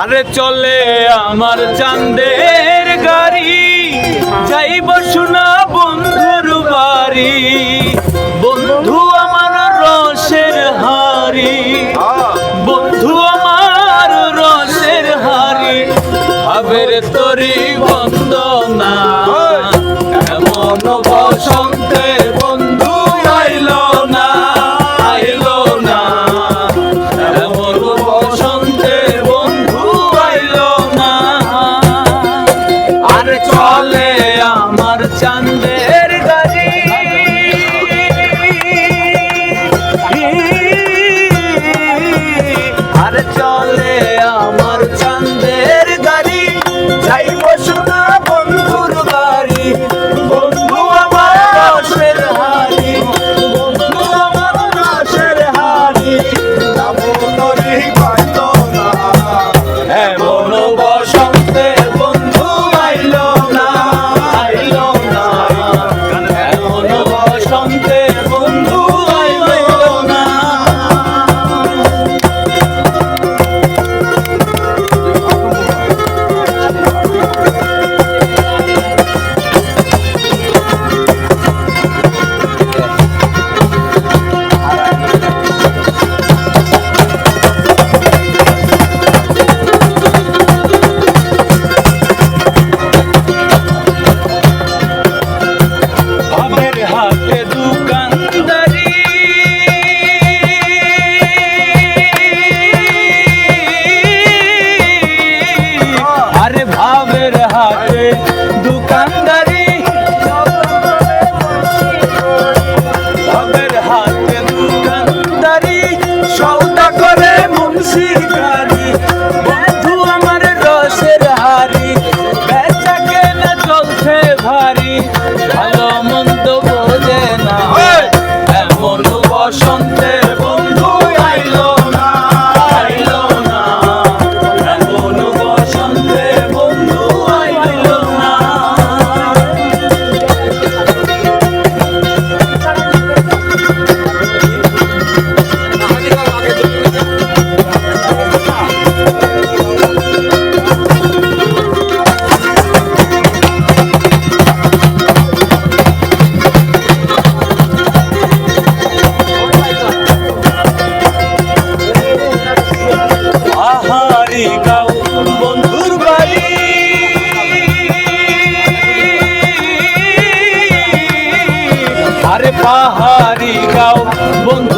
আরে চলে আমার চাঁদের গাড়ি। যাইব শোনা বন্ধুর বাড়ি। বন্ধু আমার রসের হারি বন্ধু আমার রসের হারি ভাবের তরি বন্দনা। এমন বসন্তে যাইব শোনা দোকানদারি। ভাবের হাতে দোকানদারি সৌদা করে মুন্সি গাড়ি। বন্ধু আমার রসের হারি বেচা কেনা চলছে ভারী। ভালো মন্দ পাহাড়ি গাও বন্ধু